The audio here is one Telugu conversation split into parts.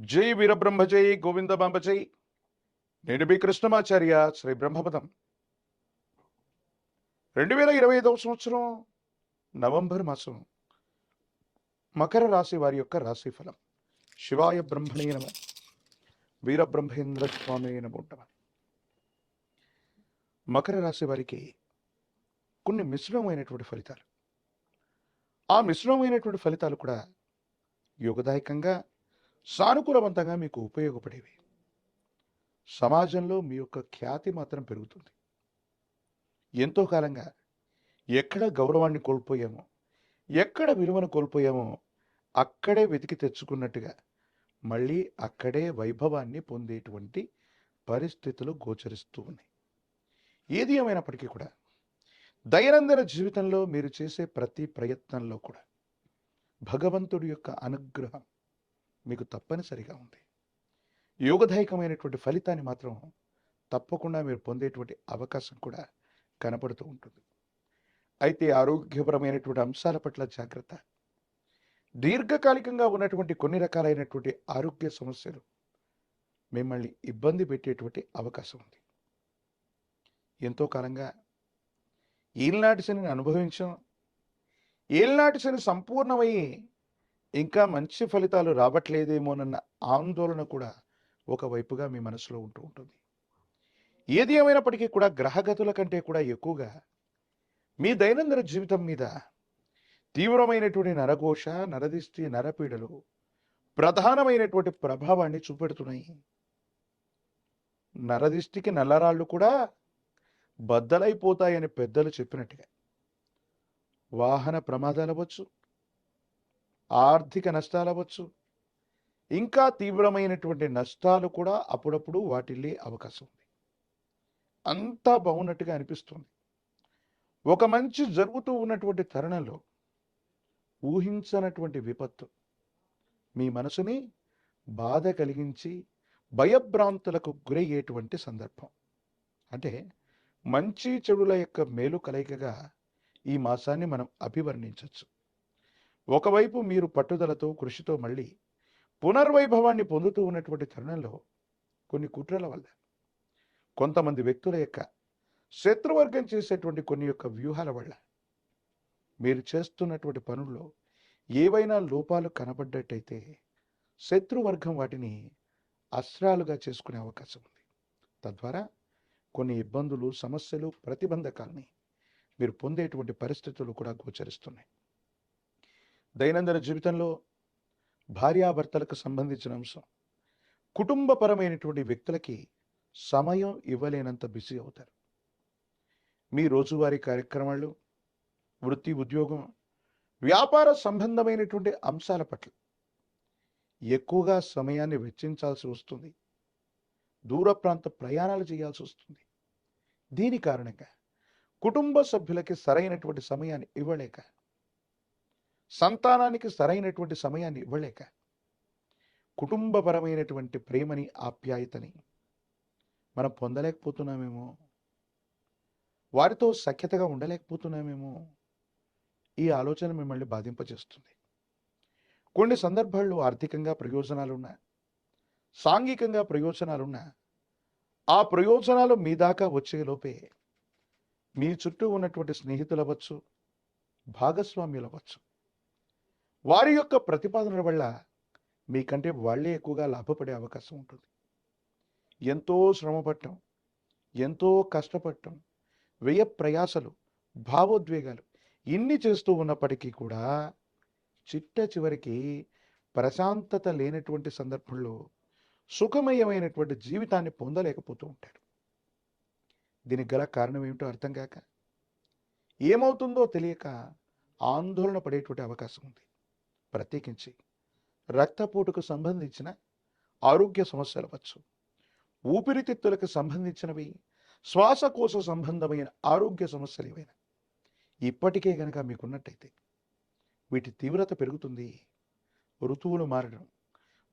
జై వీరబ్రహ్మజై గోవింద బాంబజై. నేను మీ కృష్ణమాచార్య శ్రీ బ్రహ్మపదం. రెండు వేల ఇరవై ఐదవ సంవత్సరం నవంబర్ మాసం. మకర రాశి వారి యొక్క రాశి ఫలం. శివాయ బ్రహ్మణే నమ. వీరబ్రహ్మేంద్ర స్వామి నమ మకర రాశి వారికి కొన్ని మిశ్రమమైనటువంటి ఫలితాలు. ఆ మిశ్రమైనటువంటి ఫలితాలు కూడా యోగదాయకంగా సానుకూలవంతంగా మీకు ఉపయోగపడేవి. సమాజంలో మీ యొక్క ఖ్యాతి మాత్రం పెరుగుతుంది. ఎంతో కాలంగా ఎక్కడ గౌరవాన్ని కోల్పోయామో ఎక్కడ విలువను కోల్పోయామో అక్కడే వెతికి తెచ్చుకున్నట్టుగా మళ్ళీ అక్కడే వైభవాన్ని పొందేటువంటి పరిస్థితులు గోచరిస్తూ ఉన్నాయి. ఏది ఏమైనప్పటికీ కూడా దైనందిన జీవితంలో మీరు చేసే ప్రతి ప్రయత్నంలో కూడా భగవంతుడి యొక్క అనుగ్రహం మీకు తప్పనిసరిగా ఉంది. యోగదాయకమైనటువంటి ఫలితాన్ని మాత్రం తప్పకుండా మీరు పొందేటువంటి అవకాశం కూడా కనపడుతూ ఉంటుంది. అయితే ఆరోగ్యపరమైనటువంటి అంశాల పట్ల జాగ్రత్త. దీర్ఘకాలికంగా ఉన్నటువంటి కొన్ని రకాలైనటువంటి ఆరోగ్య సమస్యలు మిమ్మల్ని ఇబ్బంది పెట్టేటువంటి అవకాశం ఉంది. ఎంతో కాలంగా ఏలినాటి శనిని అనుభవించాం ఏలినాటి శని సంపూర్ణమయ్యి ఇంకా మంచి ఫలితాలు రావట్లేదేమోనన్న ఆందోళన కూడా ఒకవైపుగా మీ మనసులో ఉంటూ ఉంటుంది. ఏది ఏమైనప్పటికీ కూడా గ్రహగతుల కంటే కూడా ఎక్కువగా మీ దైనందిన జీవితం మీద తీవ్రమైనటువంటి నరఘోష నరదిష్టి నరపీడలు ప్రధానమైనటువంటి ప్రభావాన్ని చూపెడుతున్నాయి. నరదిష్టికి నల్లరాళ్ళు కూడా బద్దలైపోతాయని పెద్దలు చెప్పినట్టుగా. వాహన ప్రమాదాలు అవ్వచ్చు ఆర్థిక నష్టాలు అవ్వచ్చు. ఇంకా తీవ్రమైనటువంటి నష్టాలు కూడా అప్పుడప్పుడు వాటిల్లే అవకాశం ఉంది. అంతా బాగున్నట్టుగా అనిపిస్తుంది. ఒక మంచి జరుగుతూ ఉన్నటువంటి తరుణంలో ఊహించనటువంటి విపత్తు మీ మనసుని బాధ కలిగించి భయభ్రాంతులకు గురయ్యేటువంటి సందర్భం. అంటే మంచి చెడుల యొక్క మేలు కలయికగా ఈ మాసాన్ని మనం అభివర్ణించవచ్చు ఒకవైపు మీరు పట్టుదలతో కృషితో మళ్ళీ పునర్వైభవాన్ని పొందుతూ ఉన్నటువంటి తరుణంలో కొన్ని కుట్రల వల్ల కొంతమంది వ్యక్తుల యొక్క శత్రువర్గం చేసేటువంటి కొన్ని యొక్క వ్యూహాల వల్ల మీరు చేస్తున్నటువంటి పనుల్లో ఏవైనా లోపాలు కనబడ్డట్టయితే శత్రువర్గం వాటిని అస్త్రాలుగా చేసుకునే అవకాశం ఉంది. తద్వారా కొన్ని ఇబ్బందులు సమస్యలు ప్రతిబంధకాల్ని మీరు పొందేటువంటి పరిస్థితులు కూడా గోచరిస్తున్నాయి. దైనందిన జీవితంలో భార్యాభర్తలకు సంబంధించిన అంశం. కుటుంబపరమైనటువంటి వ్యక్తులకి సమయం ఇవ్వలేనంత బిజీ అవుతారు. మీ రోజువారీ కార్యక్రమాలు వృత్తి ఉద్యోగం వ్యాపార సంబంధమైనటువంటి అంశాల పట్ల ఎక్కువగా సమయాన్ని వెచ్చించాల్సి వస్తుంది. దూర ప్రాంత ప్రయాణాలు చేయాల్సి వస్తుంది. దీని కారణంగా కుటుంబ సభ్యులకి సరైనటువంటి సమయాన్ని ఇవ్వలేక సంతానానికి సరైనటువంటి సమయాన్ని ఇవ్వలేక కుటుంబపరమైనటువంటి ప్రేమని ఆప్యాయతని మనం పొందలేకపోతున్నామేమో వారితో సఖ్యతగా ఉండలేకపోతున్నామేమో ఈ ఆలోచన మిమ్మల్ని బాధింపజేస్తుంది. కొన్ని సందర్భాల్లో ఆర్థికంగా ప్రయోజనాలున్నా సాంఘికంగా ప్రయోజనాలున్నా ఆ ప్రయోజనాలు మీ దాకా వచ్చేలోపే మీ చుట్టూ ఉన్నటువంటి స్నేహితులవచ్చు భాగస్వామ్యులవచ్చు వారి యొక్క ప్రతిపాదనల వల్ల మీకంటే వాళ్ళే ఎక్కువగా లాభపడే అవకాశం ఉంటుంది. ఎంతో శ్రమపడటం ఎంతో కష్టపడటం వ్యయ ప్రయాసలు భావోద్వేగాలు ఇన్ని చేస్తూ ఉన్నప్పటికీ కూడా చిట్ట చివరికి ప్రశాంతత లేనటువంటి సందర్భంలో సుఖమయమైనటువంటి జీవితాన్ని పొందలేకపోతూ ఉంటారు. దీనికి గల కారణం ఏమిటో అర్థం కాక ఏమవుతుందో తెలియక ఆందోళన పడేటువంటి అవకాశం ఉంది. ప్రత్యేకించి రక్తపోటుకు సంబంధించిన ఆరోగ్య సమస్యలు అవ్వచ్చు. ఊపిరితిత్తులకు సంబంధించినవి శ్వాసకోశ సంబంధమైన ఆరోగ్య సమస్యలు ఏవైనా ఇప్పటికే గనక మీకున్నట్టయితే వీటి తీవ్రత పెరుగుతుంది. ఋతువులు మారడం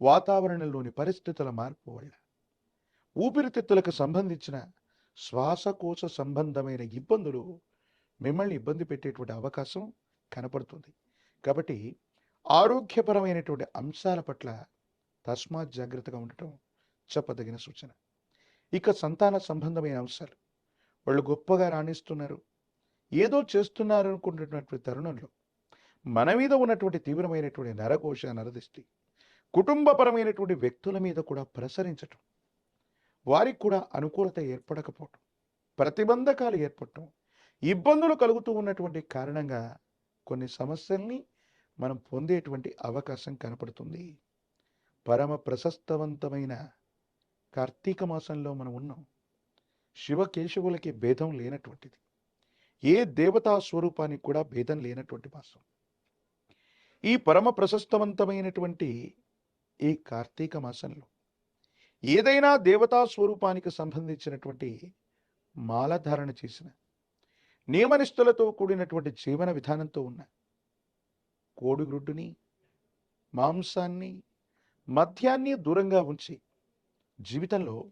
వాతావరణంలోని పరిస్థితుల మార్పు వల్ల ఊపిరితిత్తులకు సంబంధించిన శ్వాసకోశ సంబంధమైన ఇబ్బందులు మిమ్మల్ని ఇబ్బంది పెట్టేటువంటి అవకాశం కనపడుతుంది. కాబట్టి ఆరోగ్యపరమైనటువంటి అంశాల పట్ల తస్మాత్ జాగ్రత్తగా ఉండటం చెప్పదగిన సూచన. ఇక సంతాన సంబంధమైన అంశాలు. వాళ్ళు గొప్పగా రాణిస్తున్నారు. ఏదో చేస్తున్నారు అనుకుంటున్నటువంటి తరుణంలో మన మీద ఉన్నటువంటి తీవ్రమైనటువంటి నరకోశ నరదిష్టి కుటుంబపరమైనటువంటి వ్యక్తుల మీద కూడా ప్రసరించటం వారికి కూడా అనుకూలత ఏర్పడకపోవటం ప్రతిబంధకాలు ఏర్పడటం ఇబ్బందులు కలుగుతూ ఉన్నటువంటి కారణంగా కొన్ని సమస్యల్ని మనం పొందేటువంటి అవకాశం కనపడుతుంది. పరమ ప్రశస్తవంతమైన కార్తీక మాసంలో మనం ఉన్నాం. శివకేశవులకి భేదం లేనటువంటిది. ఏ దేవతా స్వరూపానికి కూడా భేదం లేనటువంటి మాసం. ఈ పరమ ప్రశస్తవంతమైనటువంటి ఈ కార్తీక మాసంలో ఏదైనా దేవతా స్వరూపానికి సంబంధించినటువంటి మాలధారణ చేసిన నియమనిష్టలతో కూడినటువంటి జీవన విధానంతో ఉన్న కోడిగ్రుడ్డుని మాంసాన్ని మద్యాన్ని దూరంగా ఉంచి జీవితంలో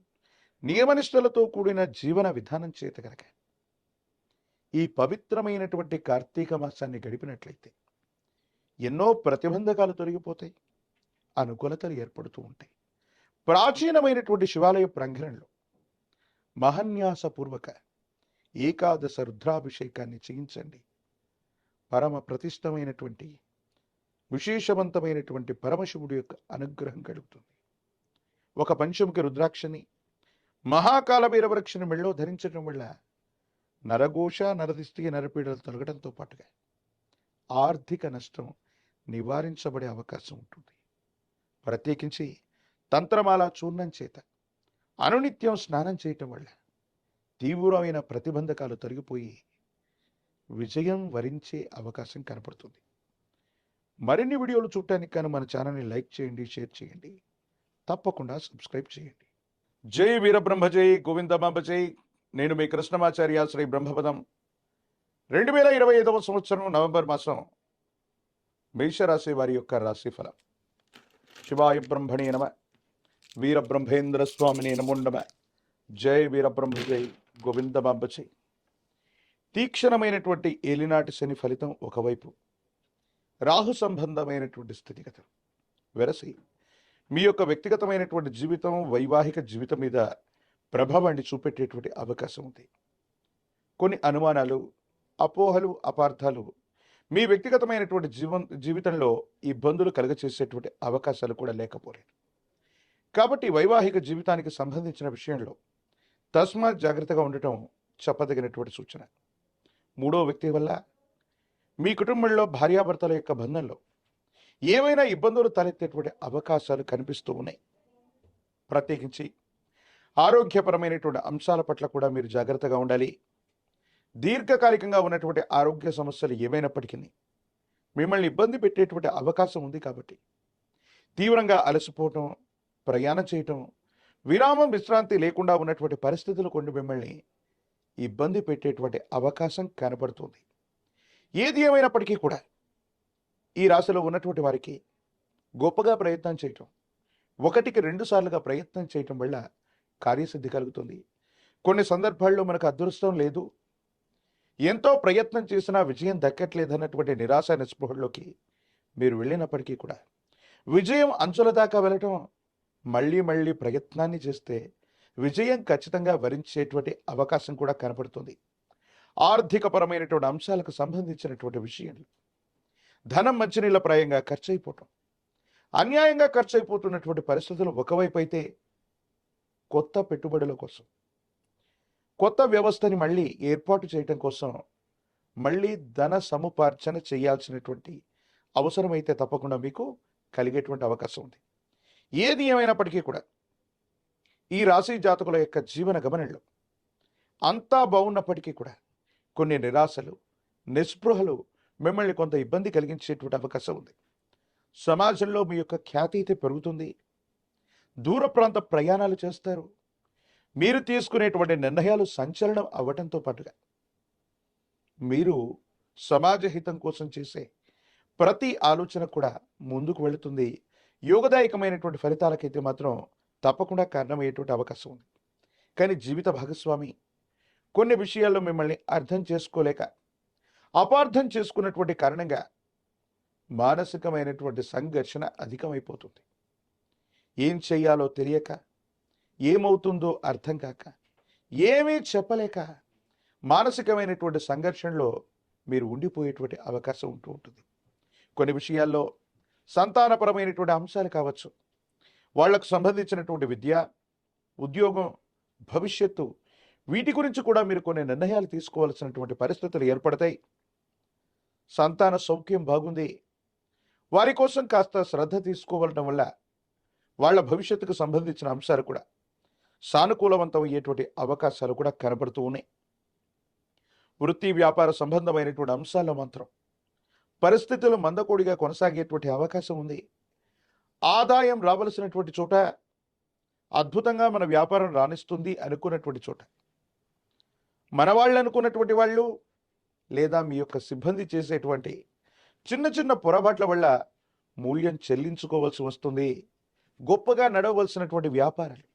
నియమనిష్టలతో కూడిన జీవన విధానం చేత గనక ఈ పవిత్రమైనటువంటి కార్తీక మాసాన్ని గడిపినట్లయితే ఎన్నో ప్రతిబంధకాలు తొలగిపోతాయి అనుకూలతలు ఏర్పడుతూ ఉంటాయి. ప్రాచీనమైనటువంటి శివాలయ ప్రాంగణంలో మహన్యాసపూర్వక ఏకాదశ రుద్రాభిషేకాన్ని చేయించండి. పరమ ప్రతిష్టమైనటువంటి విశేషవంతమైనటువంటి పరమశివుడి యొక్క అనుగ్రహం కలుగుతుంది. ఒక పంచముఖి రుద్రాక్షని మహాకాల వీరవృక్షని మెళ్ళో ధరించడం వల్ల నరఘోష నరదిష్టి నరపీడలు తొలగడంతో పాటుగా ఆర్థిక నష్టం నివారించబడే అవకాశం ఉంటుంది. ప్రత్యేకించి తంత్రమాల చూర్ణం చేత అనునిత్యం స్నానం చేయటం వల్ల తీవ్రమైన ప్రతిబంధకాలు తొలగిపోయి విజయం వరించే అవకాశం కనపడుతుంది. మరిన్ని వీడియోలు చూడటానికి కానీ మన ఛానల్ని లైక్ చేయండి షేర్ చేయండి. తప్పకుండా సబ్స్క్రైబ్ చేయండి. జై వీరబ్రహ్మ జై గోవిందమాంబ జై. నేను మీ కృష్ణమాచార్య శ్రీ బ్రహ్మపదం. రెండు వేల ఇరవై ఐదవ సంవత్సరం నవంబర్ మాసం మేషరాశి వారి యొక్క రాశిఫలం. శివాయ బ్రహ్మణే నమ. వీరబ్రహ్మేంద్ర స్వామిని నమో జై వీరబ్రహ్మ జై గోవిందమాంబ జై. తీక్షణమైనటువంటి ఏలినాటి శని ఫలితం ఒకవైపు. రాహు సంబంధమైనటువంటి స్థితిగతులు. వెరసి మీ యొక్క వ్యక్తిగతమైనటువంటి జీవితం వైవాహిక జీవితం మీద ప్రభావాన్ని చూపెట్టేటువంటి అవకాశం ఉంది. కొన్ని అనుమానాలు అపోహలు అపార్థాలు మీ వ్యక్తిగతమైనటువంటి జీవం జీవితంలో ఇబ్బందులు కలుగచేసేటువంటి అవకాశాలు కూడా లేకపోలేదు. కాబట్టి వైవాహిక జీవితానికి సంబంధించిన విషయంలో తస్మాత్ జాగ్రత్తగా ఉండటం చెప్పదగినటువంటి సూచన. మూడో వ్యక్తి వల్ల మీ కుటుంబంలో భార్యాభర్తల యొక్క బంధంలో ఏమైనా ఇబ్బందులు తలెత్తేటువంటి అవకాశాలు కనిపిస్తూ ఉన్నాయి? ప్రత్యేకించి ఆరోగ్యపరమైనటువంటి అంశాల పట్ల కూడా మీరు జాగ్రత్తగా ఉండాలి. దీర్ఘకాలికంగా ఉన్నటువంటి ఆరోగ్య సమస్యలు ఏమైనప్పటికీ మిమ్మల్ని ఇబ్బంది పెట్టేటువంటి అవకాశం ఉంది కాబట్టి తీవ్రంగా అలసిపోవటం ప్రయాణం చేయటం విరామం విశ్రాంతి లేకుండా ఉన్నటువంటి పరిస్థితులు కొన్ని మిమ్మల్ని ఇబ్బంది పెట్టేటువంటి అవకాశం కనబడుతుంది. ఏది ఏమైనప్పటికీ కూడా ఈ రాశిలో ఉన్నటువంటి వారికి గొప్పగా ప్రయత్నం చేయటం ఒకటికి రెండు సార్లుగా ప్రయత్నం చేయటం వల్ల కార్యసిద్ధి కలుగుతుంది. కొన్ని సందర్భాల్లో మనకు అదృష్టం లేదు. ఎంతో ప్రయత్నం చేసినా విజయం దక్కట్లేదన్నటువంటి నిరాశ నిస్పృహల్లోకి మీరు వెళ్ళినప్పటికీ కూడా విజయం అంచుల దాకా వెళ్ళటం మళ్ళీ మళ్ళీ ప్రయత్నాన్ని చేస్తే విజయం ఖచ్చితంగా వరించేటువంటి అవకాశం కూడా కనపడుతుంది. ఆర్థికపరమైనటువంటి అంశాలకు సంబంధించినటువంటి విషయాలు. ధనం మంచినీళ్ళ ప్రాయంగా ఖర్చు అయిపోవటం అన్యాయంగా ఖర్చు అయిపోతున్నటువంటి పరిస్థితులు ఒకవైపు అయితే కొత్త పెట్టుబడుల కోసం కొత్త వ్యవస్థని మళ్ళీ ఏర్పాటు చేయటం కోసం మళ్ళీ ధన సముపార్జన చేయాల్సినటువంటి అవసరమైతే తప్పకుండా మీకు కలిగేటువంటి అవకాశం ఉంది. ఏది ఏమైనప్పటికీ కూడా ఈ రాశి జాతకుల యొక్క జీవన గమనంలో అంతా బాగున్నప్పటికీ కూడా కొన్ని నిరాశలు నిస్పృహలు మిమ్మల్ని కొంత ఇబ్బంది కలిగించేటువంటి అవకాశం ఉంది. సమాజంలో మీ యొక్క ఖ్యాతి అయితే పెరుగుతుంది. దూర ప్రాంత ప్రయాణాలు చేస్తారు. మీరు తీసుకునేటువంటి నిర్ణయాలు సంచలనం అవ్వటంతో పాటుగా మీరు సమాజ హితం కోసం చేసే ప్రతి ఆలోచన కూడా ముందుకు వెళుతుంది. యోగదాయకమైనటువంటి ఫలితాలకైతే మాత్రం తప్పకుండా కారణమయ్యేటువంటి అవకాశం ఉంది. కానీ జీవిత భాగస్వామి కొన్ని విషయాల్లో మిమ్మల్ని అర్థం చేసుకోలేక అపార్థం చేసుకున్నటువంటి కారణంగా మానసికమైనటువంటి సంఘర్షణ అధికమైపోతుంది. ఏం చెయ్యాలో తెలియక ఏమవుతుందో అర్థం కాక ఏమీ చెప్పలేక మానసికమైనటువంటి సంఘర్షణలో మీరు ఉండిపోయేటువంటి అవకాశం ఉంటూ ఉంటుంది. కొన్ని విషయాల్లో సంతానపరమైనటువంటి అంశాలు కావచ్చు. వాళ్ళకు సంబంధించినటువంటి విద్య ఉద్యోగం భవిష్యత్తు వీటి గురించి కూడా మీరు కొన్ని నిర్ణయాలు తీసుకోవాల్సినటువంటి పరిస్థితులు ఏర్పడతాయి. సంతాన సౌఖ్యం బాగుంది. వారి కోసం కాస్త శ్రద్ధ తీసుకోవడం వల్ల వాళ్ళ భవిష్యత్తుకు సంబంధించిన అంశాలు కూడా సానుకూలవంతం అయ్యేటువంటి అవకాశాలు కూడా కనబడుతూ ఉన్నాయి. వృత్తి వ్యాపార సంబంధమైనటువంటి అంశాల్లో మాత్రం పరిస్థితులు మందకోడిగా కొనసాగేటువంటి అవకాశం ఉంది. ఆదాయం రావలసినటువంటి చోట అద్భుతంగా మన వ్యాపారం రాణిస్తుంది అనుకున్నటువంటి చోట. మన వాళ్ళు అనుకున్నటువంటి వాళ్ళు లేదా మీ యొక్క సిబ్బంది చేసేటువంటి చిన్న చిన్న పొరపాట్ల వల్ల మూల్యం చెల్లించుకోవాల్సి వస్తుంది. గొప్పగా నడవలసినటువంటి వ్యాపారాలు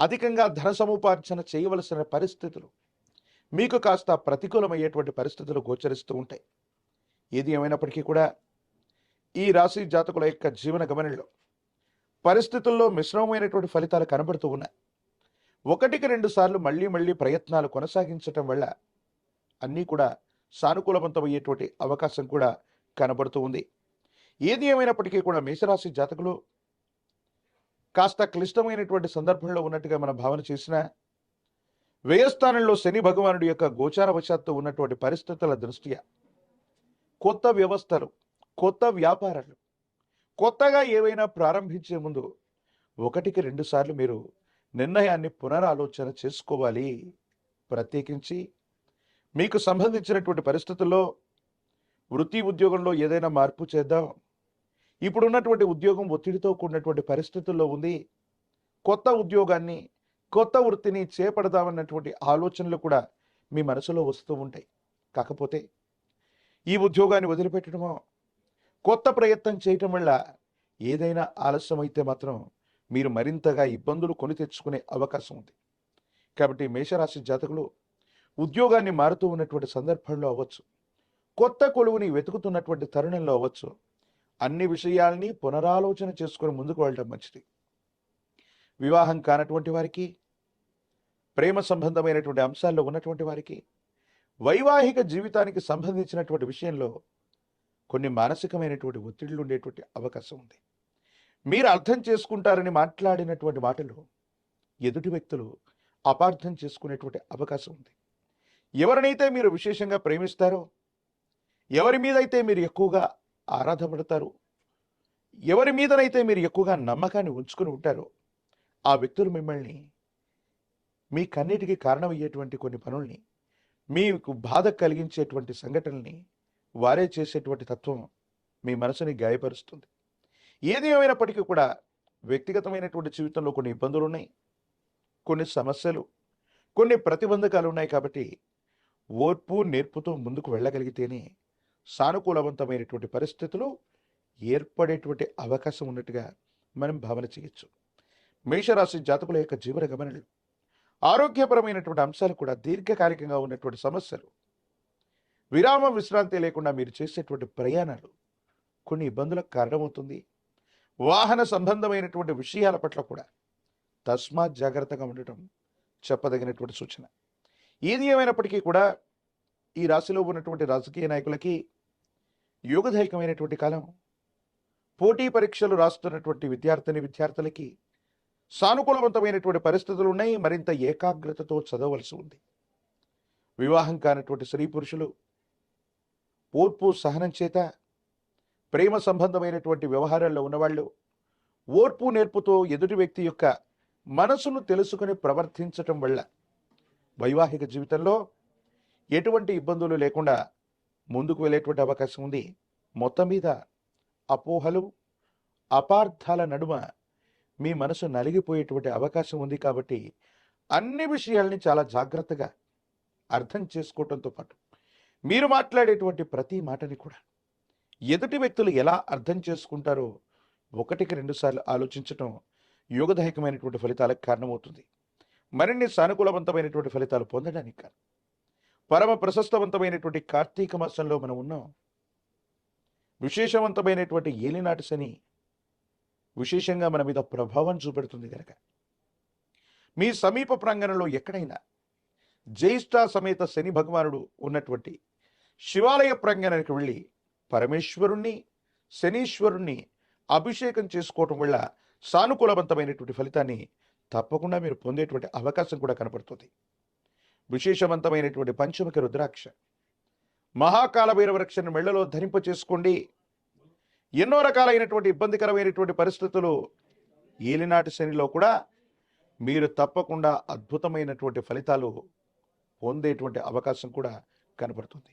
అధికంగా ధన సముపార్జన చేయవలసిన పరిస్థితులు మీకు కాస్త ప్రతికూలమయ్యేటువంటి పరిస్థితులు గోచరిస్తూ ఉంటాయి. ఏది ఏమైనప్పటికీ కూడా ఈ రాశి జాతకుల యొక్క జీవన గమనంలో పరిస్థితుల్లో మిశ్రమమైనటువంటి ఫలితాలు కనబడుతూ ఉన్నాయి. ఒకటికి రెండు సార్లు మళ్ళీ మళ్ళీ ప్రయత్నాలు కొనసాగించటం వల్ల అన్నీ కూడా సానుకూలవంతమయ్యేటువంటి అవకాశం కూడా కనబడుతూ ఉంది. ఏది ఏమైనప్పటికీ కూడా మేషరాశి జాతకులు కాస్త క్లిష్టమైనటువంటి సందర్భంలో ఉన్నట్టుగా మనం భావన చేసిన వ్యయస్థానంలో శని భగవానుడి యొక్క గోచారవశాత్తు ఉన్నటువంటి పరిస్థితుల దృష్ట్యా కొత్త వ్యవస్థలు కొత్త వ్యాపారాలు కొత్తగా ఏవైనా ప్రారంభించే ముందు ఒకటికి రెండుసార్లు మీరు నిర్ణయాన్ని పునరాలోచన చేసుకోవాలి. ప్రత్యేకించి మీకు సంబంధించినటువంటి పరిస్థితుల్లో వృత్తి ఉద్యోగంలో ఏదైనా మార్పు చేద్దాం. ఇప్పుడున్నటువంటి ఉద్యోగం ఒత్తిడితో కూడినటువంటి పరిస్థితుల్లో ఉంది. కొత్త ఉద్యోగాన్ని కొత్త వృత్తిని చేపడదామన్నటువంటి ఆలోచనలు కూడా మీ మనసులో వస్తూ ఉంటాయి. కాకపోతే ఈ ఉద్యోగాన్ని వదిలిపెట్టడమో కొత్త ప్రయత్నం చేయటం వల్ల ఏదైనా ఆలస్యం అయితే మాత్రం మీరు మరింతగా ఇబ్బందులు కొని తెచ్చుకునే అవకాశం ఉంది. కాబట్టి మేషరాశి జాతకులు ఉద్యోగాన్ని మారుతూ ఉన్నటువంటి సందర్భంలో అవ్వచ్చు. కొత్త కొలువుని వెతుకుతున్నటువంటి తరుణంలో అవ్వచ్చు. అన్ని విషయాల్ని పునరాలోచన చేసుకుని ముందుకు వెళ్ళడం మంచిది. వివాహం కానటువంటి వారికి ప్రేమ సంబంధమైనటువంటి అంశాల్లో ఉన్నటువంటి వారికి వైవాహిక జీవితానికి సంబంధించినటువంటి విషయంలో కొన్ని మానసికమైనటువంటి ఒత్తిళ్ళు ఉండేటువంటి అవకాశం ఉంది. మీరు అర్థం చేసుకుంటారని మాట్లాడినటువంటి మాటలు ఎదుటి వ్యక్తులు అపార్థం చేసుకునేటువంటి అవకాశం ఉంది. ఎవరినైతే మీరు విశేషంగా ప్రేమిస్తారో ఎవరి మీదైతే మీరు ఎక్కువగా ఆరాధపడతారు ఎవరి మీదనైతే మీరు ఎక్కువగా నమ్మకాన్ని ఉంచుకుని ఉంటారో ఆ వ్యక్తులు మిమ్మల్ని మీ కన్నిటికి కారణమయ్యేటువంటి కొన్ని పనుల్ని మీకు బాధ కలిగించేటువంటి సంఘటనల్ని వారే చేసేటువంటి తత్వం మీ మనసుని గాయపరుస్తుంది. ఏది ఏమైనప్పటికీ కూడా వ్యక్తిగతమైనటువంటి జీవితంలో కొన్ని ఇబ్బందులు ఉన్నాయి కొన్ని సమస్యలు కొన్ని ప్రతిబంధకాలు ఉన్నాయి కాబట్టి ఓర్పు నేర్పుతో ముందుకు వెళ్ళగలిగితేనే సానుకూలవంతమైనటువంటి పరిస్థితులు ఏర్పడేటువంటి అవకాశం ఉన్నట్టుగా మనం భావన చేయొచ్చు. మేషరాశి జాతకుల యొక్క జీవన గమనలు ఆరోగ్యపరమైనటువంటి అంశాలు కూడా దీర్ఘకాలికంగా ఉన్నటువంటి సమస్యలు విరామ విశ్రాంతి లేకుండా మీరు చేసేటువంటి ప్రయాణాలు కొన్ని ఇబ్బందులకు కారణమవుతుంది. వాహన సంబంధమైనటువంటి విషయాల పట్ల కూడా తస్మాత్ జాగ్రత్తగా ఉండటం చెప్పదగినటువంటి సూచన. ఏది ఏమైనప్పటికీ కూడా ఈ రాశిలో ఉన్నటువంటి రాజకీయ నాయకులకి యోగదాయకమైనటువంటి కాలం. పోటీ పరీక్షలు రాస్తున్నటువంటి విద్యార్థిని విద్యార్థులకి సానుకూలవంతమైనటువంటి పరిస్థితులు ఉన్నాయి. మరింత ఏకాగ్రతతో చదవలసి ఉంది. వివాహం కానటువంటి స్త్రీ పురుషులు ఓర్పు సహనం చేత ప్రేమ సంబంధమైనటువంటి వ్యవహారాల్లో ఉన్నవాళ్ళు ఓర్పు నేర్పుతో ఎదుటి వ్యక్తి యొక్క మనసును తెలుసుకుని ప్రవర్తించటం వల్ల వైవాహిక జీవితంలో ఎటువంటి ఇబ్బందులు లేకుండా ముందుకు వెళ్ళేటువంటి అవకాశం ఉంది. మొత్తం మీద అపోహలు అపార్థాల నడుమ మీ మనసు నలిగిపోయేటువంటి అవకాశం ఉంది కాబట్టి అన్ని విషయాల్ని చాలా జాగ్రత్తగా అర్థం చేసుకోవటంతో పాటు మీరు మాట్లాడేటువంటి ప్రతి మాటని కూడా ఎదుటి వ్యక్తులు ఎలా అర్థం చేసుకుంటారో ఒకటికి రెండుసార్లు ఆలోచించటం యోగదాయకమైనటువంటి ఫలితాలకు కారణమవుతుంది. మరిన్ని సానుకూలవంతమైనటువంటి ఫలితాలు పొందడానికి కాదు పరమ ప్రశస్తవంతమైనటువంటి కార్తీక మాసంలో మనం ఉన్నాం. విశేషవంతమైనటువంటి ఏలినాటి శని విశేషంగా మన మీద ప్రభావం చూపెడుతుంది కనుక మీ సమీప ప్రాంగణంలో ఎక్కడైనా జ్యేష్ఠ సమేత శని భగవానుడు ఉన్నటువంటి శివాలయ ప్రాంగణానికి వెళ్ళి పరమేశ్వరుణ్ణి శనీశ్వరుణ్ణి అభిషేకం చేసుకోవటం వల్ల సానుకూలవంతమైనటువంటి ఫలితాన్ని తప్పకుండా మీరు పొందేటువంటి అవకాశం కూడా కనపడుతుంది. విశేషవంతమైనటువంటి పంచముఖి రుద్రాక్ష. మహాకాల భైరవ రక్షను మెళ్ళలో ధరింప చేసుకోండి. ఎన్నో రకాలైనటువంటి ఇబ్బందికరమైనటువంటి పరిస్థితులు ఏలినాటి శనిలో కూడా మీరు తప్పకుండా అద్భుతమైనటువంటి ఫలితాలు పొందేటువంటి అవకాశం కూడా కనపడుతుంది.